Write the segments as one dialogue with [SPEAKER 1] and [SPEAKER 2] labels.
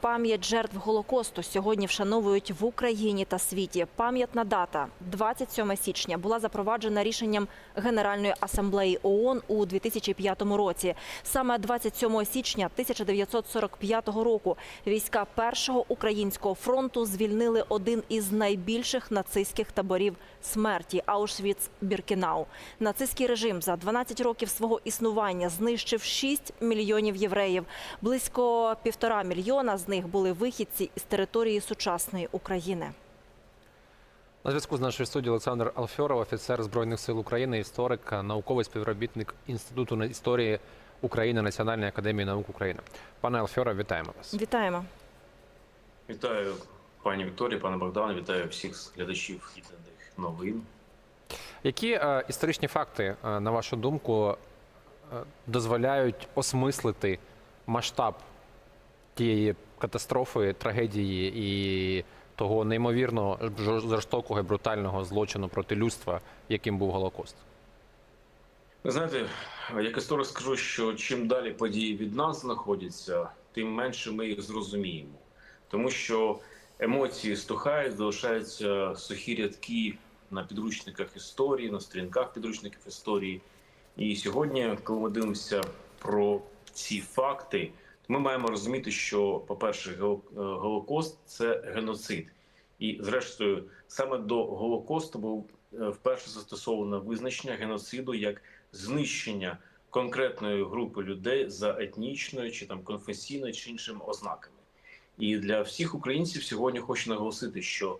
[SPEAKER 1] Пам'ять жертв Голокосту сьогодні вшановують в Україні та світі. Пам'ятна дата 27 січня була запроваджена рішенням Генеральної асамблеї ООН у 2005 році. Саме 27 січня 1945 року війська першого українського фронту звільнили один із найбільших нацистських таборів смерті Аушвіц-Біркенау. Нацистський режим за 12 років свого існування знищив 6 мільйонів євреїв. Близько півтора мільйона з них були вихідці із території сучасної України.
[SPEAKER 2] На зв'язку з нашою студією Олександр Алфьоров, офіцер Збройних сил України, історик, науковий співробітник Інституту історії України Національної академії наук України. Пане Алфьоров, вітаємо вас.
[SPEAKER 1] Вітаємо.
[SPEAKER 3] Вітаю пані Вікторії, пане Богдане, вітаю всіх глядачів єдиних новин.
[SPEAKER 2] Які е, історичні факти, е, на вашу думку, е, дозволяють осмислити масштаб тієї катастрофи, трагедії і того неймовірно жорстокого і брутального злочину проти людства, яким був Голокост?
[SPEAKER 3] Ви знаєте, як історик скажу, що чим далі події від нас знаходяться, тим менше ми їх зрозуміємо. Тому що емоції стухають, залишаються сухі рядки на підручниках історії, на сторінках підручників історії. І сьогодні, коли ми дивимося про ці факти, ми маємо розуміти, що, по-перше, е, Голокост це геноцид. І, зрештою, саме до Голокосту був е, вперше застосовано визначення геноциду як знищення конкретної групи людей за етнічною чи там конфесійною чи іншими ознаками. І для всіх українців сьогодні хочу наголосити, що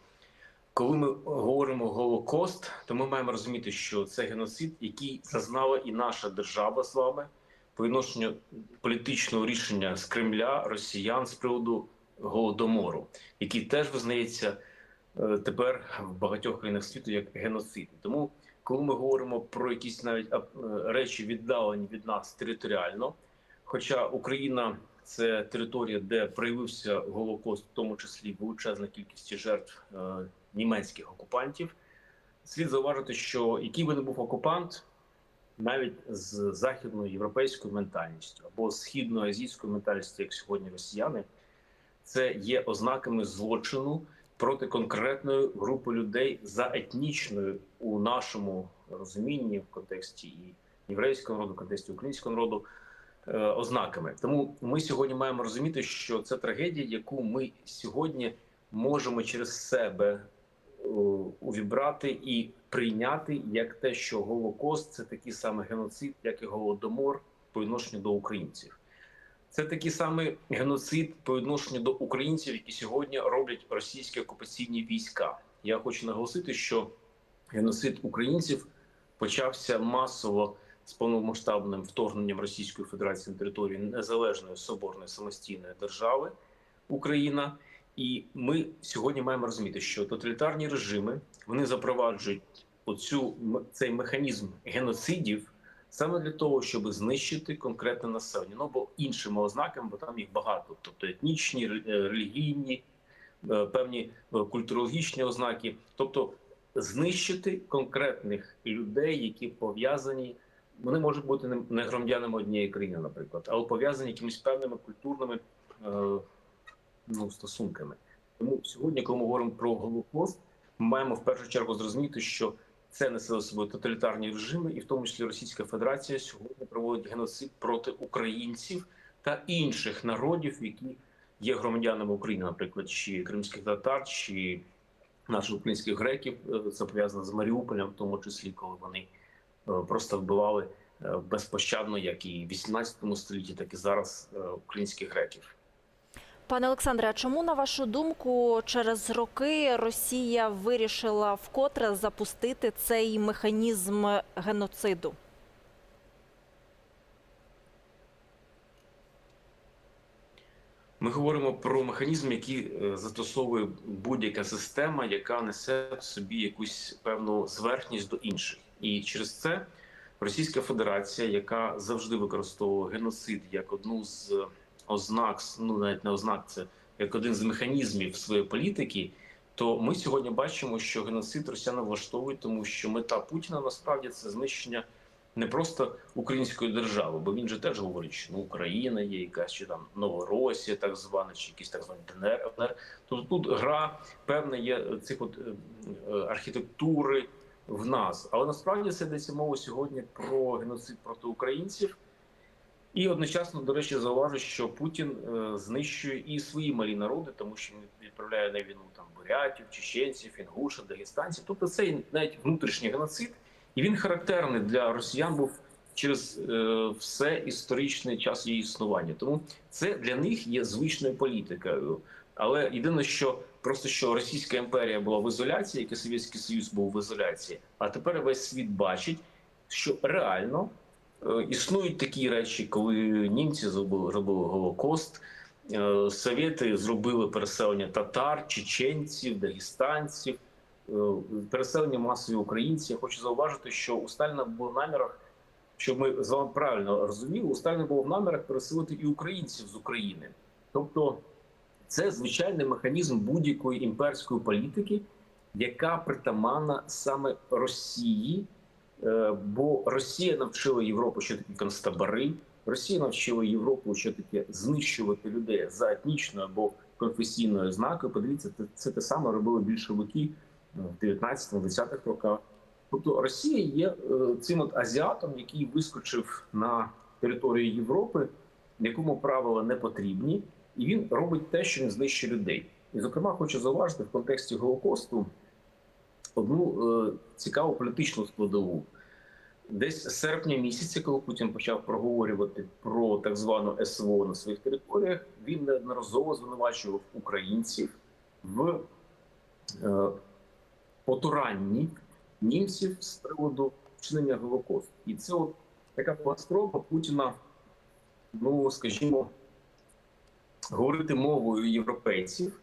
[SPEAKER 3] коли ми говоримо Голокост, то ми маємо розуміти, що це геноцид, який зазнала і наша держава з вами по відношенню політичного рішення з Кремля росіян з приводу голодомору, який теж визнається е, тепер в багатьох країнах світу як геноцид. Тому, коли ми говоримо про якісь навіть е, речі віддалені від нас територіально, хоча Україна це територія, де проявився голокост, в тому числі величезна кількість жертв е, німецьких окупантів, слід зауважити, що який би не був окупант, навіть з західною європейською ментальністю або східною азійською ментальністю, як сьогодні росіяни, це є ознаками злочину проти конкретної групи людей за етнічною у нашому розумінні в контексті і єврейського народу, в контексті українського народу е, ознаками. Тому ми сьогодні маємо розуміти, що це трагедія, яку ми сьогодні можемо через себе увібрати і прийняти як те, що Голокост це такий самий геноцид, як і голодомор по відношенню до українців. Це такий самий геноцид по відношенню до українців, які сьогодні роблять російські окупаційні війська. Я хочу наголосити, що геноцид українців почався масово з повномасштабним вторгненням Російської Федерації на територію незалежної соборної самостійної держави Україна. І ми сьогодні маємо розуміти, що тоталітарні режими вони запроваджують оцю цей механізм геноцидів саме для того, щоб знищити конкретне населення. Ну бо іншими ознаками, бо там їх багато, тобто етнічні, е, релігійні, е, певні е, культурологічні ознаки, тобто знищити конкретних людей, які пов'язані. Вони можуть бути не- громадянами однієї країни, наприклад, але пов'язані якимись певними культурними ну, стосунками. Тому сьогодні, коли ми говоримо про Голокост, ми маємо в першу чергу зрозуміти, що це несе за собою тоталітарні режими, і в тому числі Російська Федерація сьогодні проводить геноцид проти українців та інших народів, які є громадянами України, наприклад, чи кримських татар, чи наших українських греків. Е, Це пов'язано з Маріуполем, в тому числі, коли вони е, просто вбивали е, безпощадно, як і в 18 столітті, так і зараз українських греків.
[SPEAKER 1] Пане Олександре, а чому на вашу думку через роки Росія вирішила вкотре запустити цей механізм геноциду?
[SPEAKER 3] Ми говоримо про механізм, який е, застосовує будь-яка система, яка несе в собі якусь певну зверхність до інших, і через це Російська Федерація, яка завжди використовує геноцид як одну з ознак, ну навіть не ознак, це як один з механізмів своєї політики. То ми сьогодні бачимо, що геноцид росіяни влаштовують, тому що мета Путіна насправді це знищення не просто української держави, бо він же теж говорить, що ну, Україна є якась чи там Новоросія, так звана, чи якісь так звані ДНР. ЛНР. Тобто тут гра певна є цих от е, е, архітектури в нас. Але насправді це йдеться мова сьогодні про геноцид проти українців. І одночасно, до речі, зауважу, що Путін е, знищує і свої малі народи, тому що він відправляє на війну там бурятів, чеченців, інгушів, дагестанців. Тобто це навіть внутрішній геноцид, і він характерний для росіян був через е, все історичний час її існування. Тому це для них є звичною політикою. Але єдине, що просто що Російська імперія була в ізоляції, як і Совєтський Союз був в ізоляції, а тепер весь світ бачить, що реально існують такі речі, коли німці зробили, робили Голокост, е, совєти зробили переселення татар, чеченців, дагестанців, е, переселення масові українців. Я хочу зауважити, що у Сталіна було намірах, щоб ми з вами правильно розуміли, у Сталіна було в намірах переселити і українців з України. Тобто це звичайний механізм будь-якої імперської політики, яка притаманна саме Росії. Е, Бо Росія навчила Європу, що таке концтабори, Росія навчила Європу, що таке знищувати людей за етнічною або конфесійною ознакою. Подивіться, це, це те саме робили більшовики в 19-20-х роках. Тобто Росія є е, цим от азіатом, який вискочив на територію Європи, якому правила не потрібні, і він робить те, що він знищує людей. І, зокрема, хочу зауважити в контексті Голокосту одну е, цікаву політичну складову. Десь серпня місяця, коли Путін почав проговорювати про так звану СВО на своїх територіях, він неодноразово звинувачував українців в е, потуранні німців з приводу вчинення Голокосту. І це от така була спроба Путіна, ну скажімо, говорити мовою європейців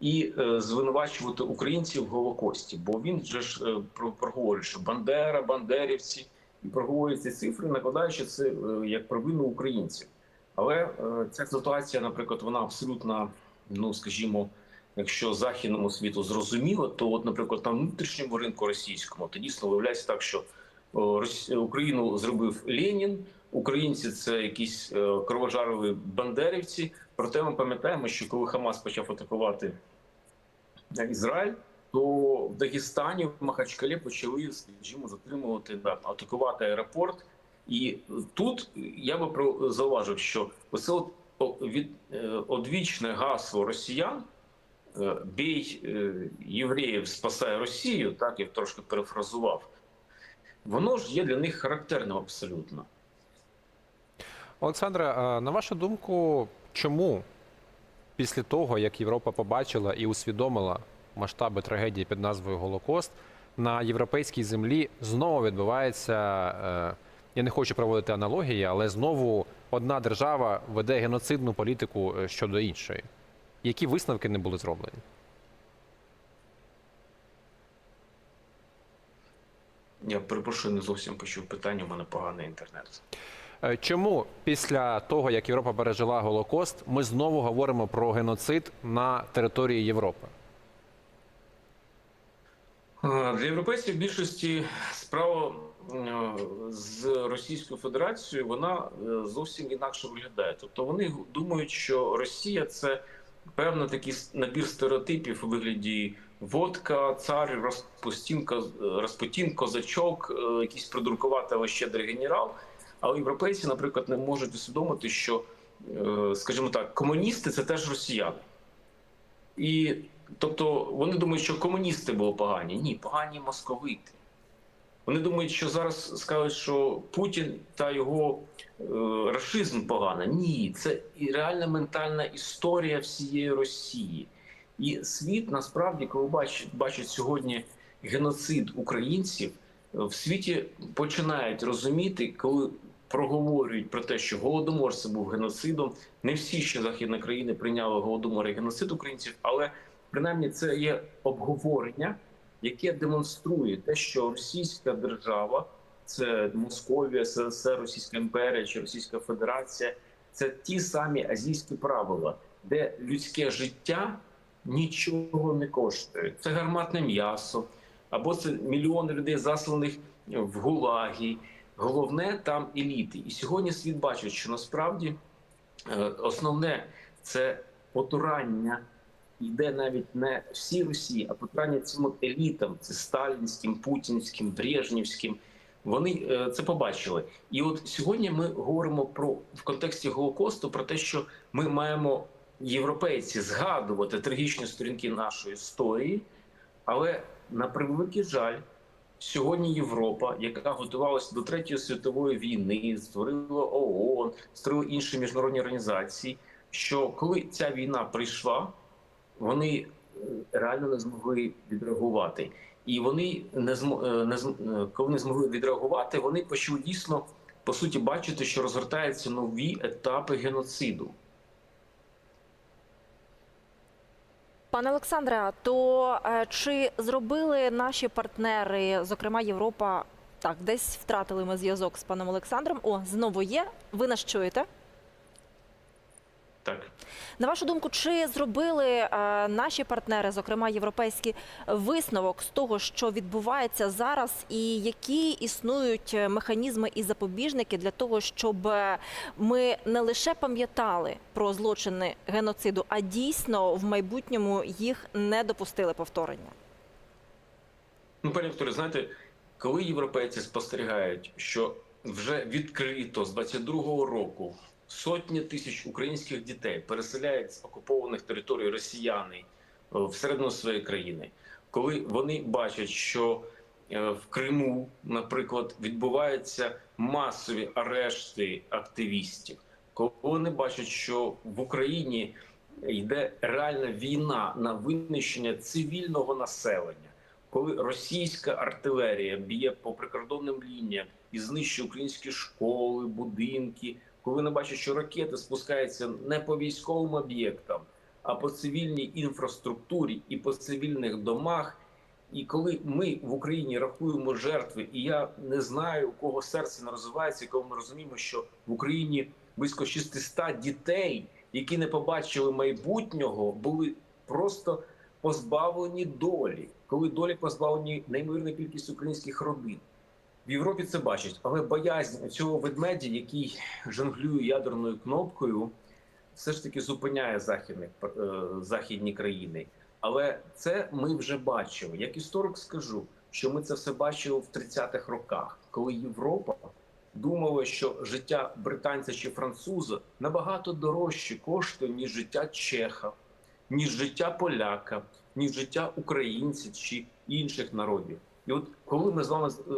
[SPEAKER 3] і е, звинувачувати українців в Голокості. Бо він же ж е, про- проговорює, що Бандера, бандерівці, і проговорює ці цифри, накладаючи це е, як провину українців. Але е, ця ситуація, наприклад, вона абсолютно, ну скажімо, якщо західному світу зрозуміло, то, от, наприклад, на внутрішньому ринку російському, то дійсно виявляється так, що Україну зробив Ленін, українці це якісь е, кровожарові бандерівці. Проте ми пам'ятаємо, що коли Хамас почав атакувати Ізраїль, то в Дагестані, в Махачкалі почали, скажімо, затримувати да, атакувати аеропорт. І тут я би зауважив, що оце от від е, одвічне гасло росіян е, бій е, євреїв, спасає Росію, так я трошки перефразував. Воно ж є для них характерним абсолютно.
[SPEAKER 2] Олександре, на вашу думку, чому після того, як Європа побачила і усвідомила масштаби трагедії під назвою Голокост, на європейській землі знову відбувається. е, Я не хочу проводити аналогії, але знову одна держава веде геноцидну політику е, щодо іншої. Які висновки не були зроблені?
[SPEAKER 3] Я перепрошую, не зовсім почув питання. У мене поганий інтернет.
[SPEAKER 2] Е, Чому після того, як Європа пережила Голокост, ми знову говоримо про геноцид на території Європи?
[SPEAKER 3] Е, Для європейців більшості справа е, з Російською Федерацією вона е, зовсім інакше виглядає. Тобто вони думають, що Росія це певний такий набір стереотипів у вигляді водка, цар, Розпустін, Коз- е, Распутін, козачок, е, якийсь придуркуватий, але щедрий генерал. Але європейці, наприклад, не можуть усвідомити, що, е, скажімо так, комуністи це теж росіяни. І тобто вони думають, що комуністи були погані. Ні, погані московити. Вони думають, що зараз скажуть, що Путін та його е, рашизм погано. Ні, це реальна ментальна історія всієї Росії. І світ насправді, коли бачить, бачить сьогодні геноцид українців, е, в світі починають розуміти, коли проговорюють про те, що голодомор це був геноцидом. Не всі ще західні країни прийняли голодомор і геноцид українців, але принаймні це є обговорення, яке демонструє те, що Російська держава, це Московія, СРСР, Російська імперія чи Російська Федерація, це ті самі азійські правила, де людське життя нічого не коштує. Це гарматне м'ясо, або це мільйони людей, засланих в гулагі. головне там еліти. І сьогодні світ бачить, що насправді е, основне це потурання йде навіть не всій Росії, а потурання цим елітам, це сталінським, путінським, брежнівським. Вони е, це побачили. І от сьогодні ми говоримо про в контексті Голокосту про те, що ми маємо європейці згадувати трагічні сторінки нашої історії, але на превеликий жаль, сьогодні Європа, яка готувалася до третьої світової війни, створила ООН, створила інші міжнародні організації. Що коли ця війна прийшла, вони е, реально не змогли відреагувати. І вони не змо, е, не зм- е, коли не змогли відреагувати, вони почали дійсно по суті бачити, що розгортаються нові етапи геноциду.
[SPEAKER 1] Пане Олександре, то чи зробили наші партнери, зокрема Європа, так, десь втратили ми зв'язок з паном Олександром. О, знову є. Ви нас чуєте?
[SPEAKER 3] Так.
[SPEAKER 1] На вашу думку, чи зробили е, наші партнери, зокрема європейські, висновок з того, що відбувається зараз, і які існують е, механізми і запобіжники для того, щоб е, ми не лише пам'ятали про злочини геноциду, а дійсно в майбутньому їх не допустили повторення?
[SPEAKER 3] Ну, пані Вікторі, знаєте, коли європейці спостерігають, що вже відкрито з 22-го року сотні тисяч українських дітей переселяють з окупованих територій росіяни е, всередину своєї країни, коли вони бачать, що е, в Криму, наприклад, відбуваються масові арешти активістів, коли вони бачать, що в Україні йде реальна війна на винищення цивільного населення коли російська артилерія б'є по прикордонним лініям і знищує українські школи, будинки, коли вони бачать, що ракети спускаються не по військовим об'єктам, а по цивільній інфраструктурі і по цивільних домах. І коли ми в Україні рахуємо жертви, і я не знаю, у кого серце не розвивається, коли ми розуміємо, що в Україні близько 600 дітей, які не побачили майбутнього, були просто позбавлені долі, коли долі позбавлені неймовірна кількість українських родин. В Європі це бачать, але боязнь цього ведмедя, який жонглює ядерною кнопкою, все ж таки зупиняє західних е, західні країни. Але це ми вже бачили. Як історик скажу, що ми це все бачили в 30-х роках, коли Європа думала, що життя британця чи француза набагато дорожче коштує, ніж життя чеха, ніж життя поляка, ніж життя українців чи інших народів. І от коли ми з вами е,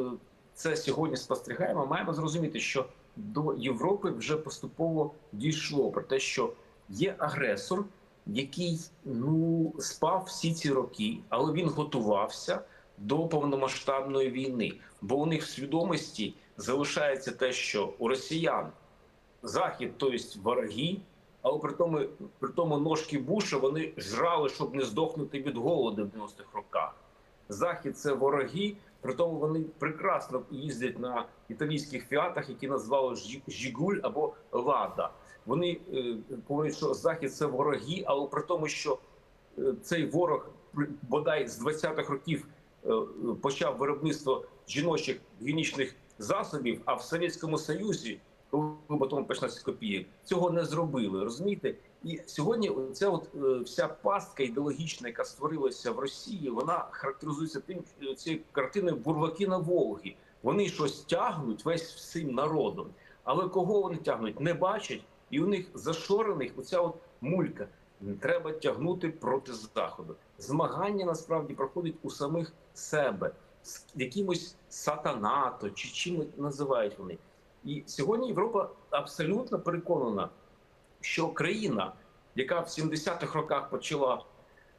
[SPEAKER 3] це сьогодні спостерігаємо, маємо зрозуміти, що до Європи вже поступово дійшло про те, що є агресор, який ну спав всі ці роки, але він готувався до повномасштабної війни. Бо у них в свідомості залишається те, що у росіян захід, тобто вороги, але при тому, при тому ножки Буша вони жрали, щоб не здохнути від голоду в 90-х роках. Захід це вороги, при тому вони прекрасно їздять на італійських фіатах, які назвали Жі- Жігуль або Лада. Вони е, говорять, що захід це вороги, але при тому, що е, цей ворог бодай з 20-х років е, почав виробництво жіночих гігієнічних засобів, а в Совєтському Союзі, коли потім почнеться копійок, цього не зробили. Розумієте? І сьогодні ця от е, вся пастка ідеологічна, яка створилася в Росії, вона характеризується тим е, цією картиною бурваки на Волгі. Вони щось тягнуть весь всім народом, але кого вони тягнуть, не бачать, і у них зашорених оця от мулька. Треба тягнути проти заходу. Змагання насправді проходить у самих себе з якимось сатанато чи чим називають вони. І сьогодні Європа абсолютно переконана, що країна, яка в 70-х роках почала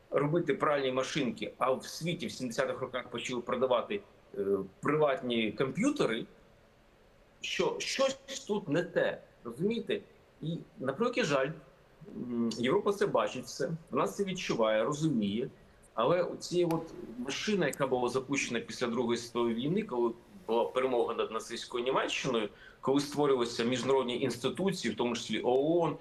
[SPEAKER 3] робити пральні машинки, а в світі в 70-х роках почали продавати е, приватні комп'ютери, що щось тут не те, розумієте? І на превеликий жаль, Європа це бачить все, вона це відчуває, розуміє. Але ці от машина, яка була запущена після Другої світової війни, коли була перемога над нацистською Німеччиною, коли створювалися міжнародні інституції, в тому числі ООН,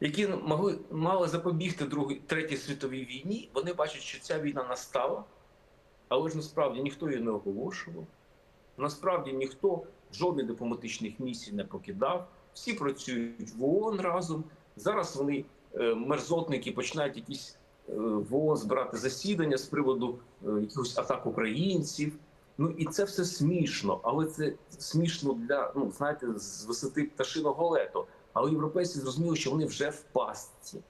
[SPEAKER 3] які могли мали запобігти Другій Третій світовій війні, вони бачать, що ця війна настала, але ж насправді ніхто її не оголошував. Насправді ніхто жодних дипломатичних місій не покидав. Всі працюють в ООН разом. Зараз вони е, мерзотники починають якісь е, в ООН збирати засідання з приводу е, якихось атак українців. Ну і це все смішно, але це смішно для ну знаєте, з висоти пташиного лету. Але європейці зрозуміли, що вони вже в пастці.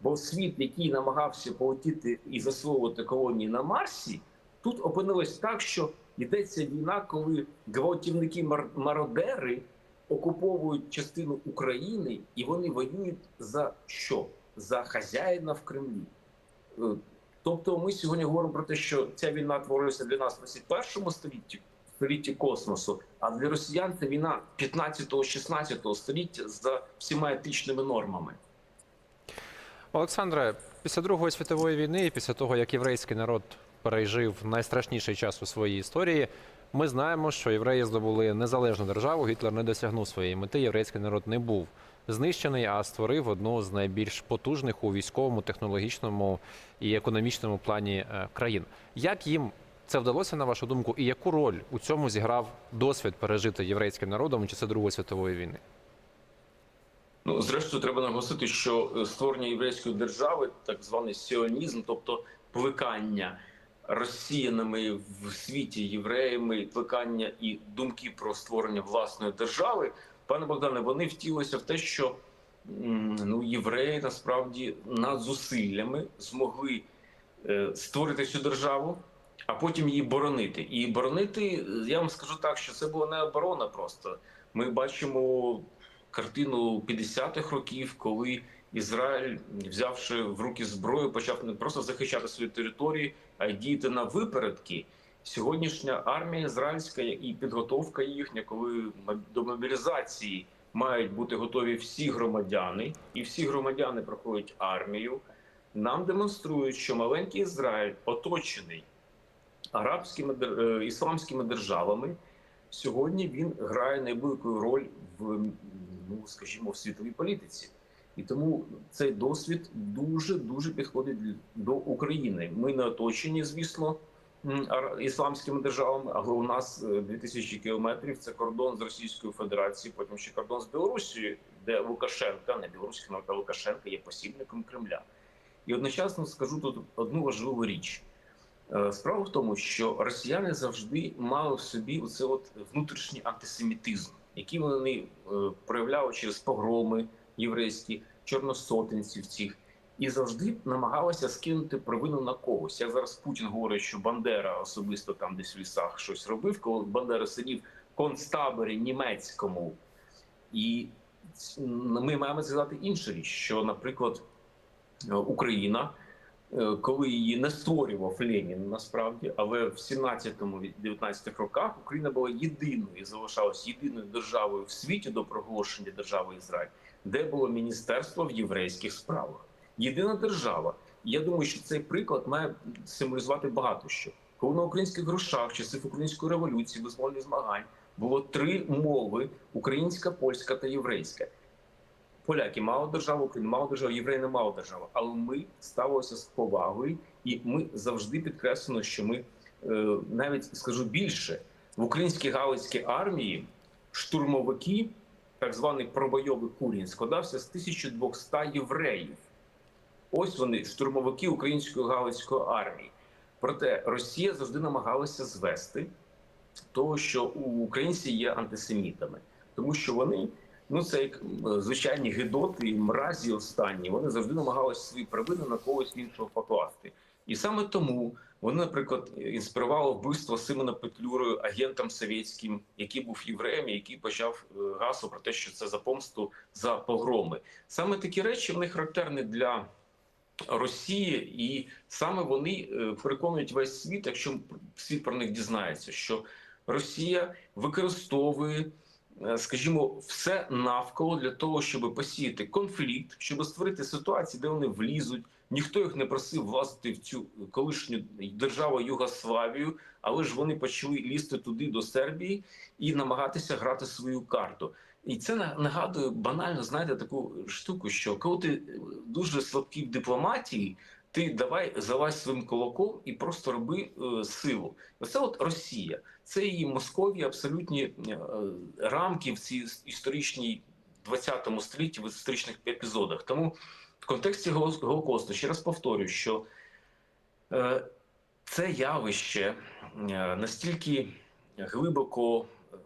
[SPEAKER 3] Бо світ, який намагався полетіти і засовувати колонії на Марсі, тут опинилось так, що йдеться війна, коли гвалтівники мародери окуповують частину України, і вони воюють за що? За хазяїна в Кремлі. Е, Тобто, ми сьогодні говоримо про те, що ця війна творилася для нас в 21 столітті, столітті космосу, а для росіян це війна 15-16 століття за всіма етичними нормами.
[SPEAKER 2] Олександре, після Другої світової війни, і після того, як єврейський народ пережив найстрашніший час у своїй історії, ми знаємо, що євреї здобули незалежну державу. Гітлер не досягнув своєї мети. Єврейський народ не був знищений, а створив одну з найбільш потужних у військовому, технологічному і економічному плані е, країн. Як їм це вдалося, на вашу думку, і яку роль у цьому зіграв досвід пережити єврейським народом у часи Другої світової війни?
[SPEAKER 3] Ну, зрештою, треба наголосити, що е, створення єврейської держави, так званий сіонізм, тобто плекання росіянами в світі євреями, плекання і думки про створення власної держави, пане Богдане, вони втілилися в те, що ну, євреї насправді над зусиллями змогли е, створити цю державу, а потім її боронити. І боронити, я вам скажу так, що це була не оборона просто. Ми бачимо картину 50-х років, коли Ізраїль, взявши в руки зброю, почав не просто захищати свої території, а й діяти на випередки. Сьогоднішня армія ізраїльська і підготовка їхня, коли до мобілізації мають бути готові всі громадяни, і всі громадяни проходять армію. Нам демонструють, що маленький Ізраїль оточений арабськими е, ісламськими державами. Сьогодні він грає найвелику роль в ну скажімо в світовій політиці, і тому цей досвід дуже дуже підходить до України. Ми не оточені, звісно, ісламськими державами, але у нас е, 2000 кілометрів це кордон з Російською Федерацією, потім ще кордон з Білорусією, де Лукашенка, не білоруський а Лукашенка є посібником Кремля. І одночасно скажу тут одну важливу річ. Е, Справа в тому, що росіяни завжди мали в собі оце от внутрішній антисемітизм, який вони е, проявляли через погроми єврейські, чорносотенців цих, і завжди намагалися скинути провину на когось. Як зараз Путін говорить, що Бандера особисто там десь в лісах щось робив, коли Бандера сидів в концтаборі німецькому. І ми маємо сказати іншу річ, що, наприклад, е, Україна коли її не створював Ленін насправді, але в 17-19 роках Україна була єдиною і залишалась єдиною державою в світі до проголошення держави Ізраїль, де було міністерство в єврейських справах. Єдина держава. Я думаю, що цей приклад має символізувати багато що. Коли на українських грошах часів української революції, визвольних змагань було три мови: українська, польська та єврейська. Поляки мало державу, Україна мало державу, євреї не мало державу. Але ми ставилися з повагою, і ми завжди підкреслено, що ми е, навіть скажу більше в українській галицькій армії штурмовики, так званий пробойовий курінь, складався з 1200 євреїв. Ось вони, штурмовики української галицької армії. Проте Росія завжди намагалася звести того, що у українці є антисемітами, тому що вони. Ну, це як звичайні гидоти і мразі останні. Вони завжди намагалися свої провини на когось іншого покласти. І саме тому вони, наприклад, інспірували вбивство Симона Петлюрою агентом совєтським, який був євреєм, який почав е, гасло про те, що це за помсту за погроми. Саме такі речі вони характерні для Росії, і саме вони е, переконують весь світ, якщо світ про них дізнається, що Росія використовує скажімо, все навколо для того, щоб посіяти конфлікт, щоб створити ситуацію, де вони влізуть. Ніхто їх не просив влазити в цю колишню державу Югославію, але ж вони почали лізти туди до Сербії і намагатися грати свою карту. І це на- нагадує банально, знаєте, таку штуку, що коли ти е, дуже слабкий в дипломатії, Ти давай залазь своїм кулаком і просто роби е, силу. Оце от Росія, це її Московія, абсолютні е, рамки в цій історичній 20 столітті в історичних епізодах. Тому в контексті Голо- Голокосту ще раз повторюю, що е, це явище е, настільки глибоко е,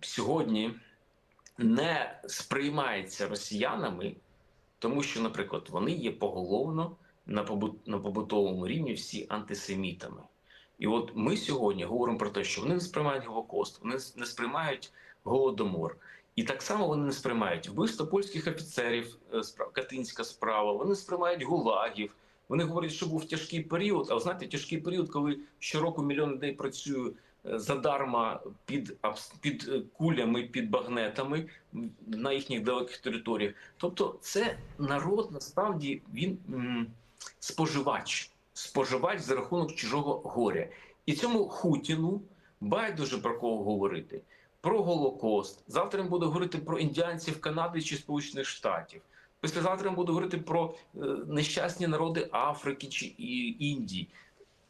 [SPEAKER 3] сьогодні не сприймається росіянами, тому що, наприклад, вони є поголовно на побут- на побутовому рівні всі антисемітами. І от ми сьогодні говоримо про те, що вони не сприймають Голокост, вони не сприймають голодомор. І так само вони не сприймають вбивство польських офіцерів, е, катинська справа, вони сприймають гулагів. Вони говорять, що був тяжкий період. А ви знаєте, тяжкий період, коли щороку мільйон людей працює е, задарма під, під е, кулями, під багнетами на їхніх далеких територіях. Тобто, це народ насправді він споживач, споживач за рахунок чужого горя. І цьому Хутіну байдуже про кого говорити. Про Голокост. Завтра він буде говорити про індіанців Канади чи Сполучених Штатів. Післязавтра він буде говорити про е, нещасні народи Африки чи Індії.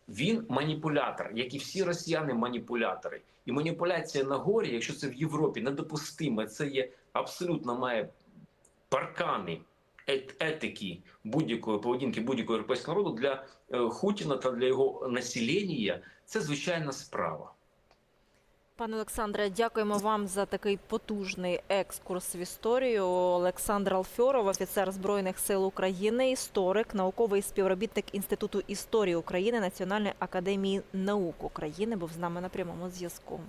[SPEAKER 3] Він маніпулятор, як і всі росіяни, маніпулятори. І маніпуляція на горі, якщо це в Європі недопустиме, це є абсолютно має паркани етики будь-якої поведінки будь-якого європейського народу для е, Хутіна та для його населення це звичайна справа.
[SPEAKER 1] Пане Олександре, дякуємо вам за такий потужний екскурс в історію. Олександр Алфьоров, офіцер Збройних сил України, історик, науковий співробітник Інституту історії України Національної академії наук України, був з нами на прямому зв'язку.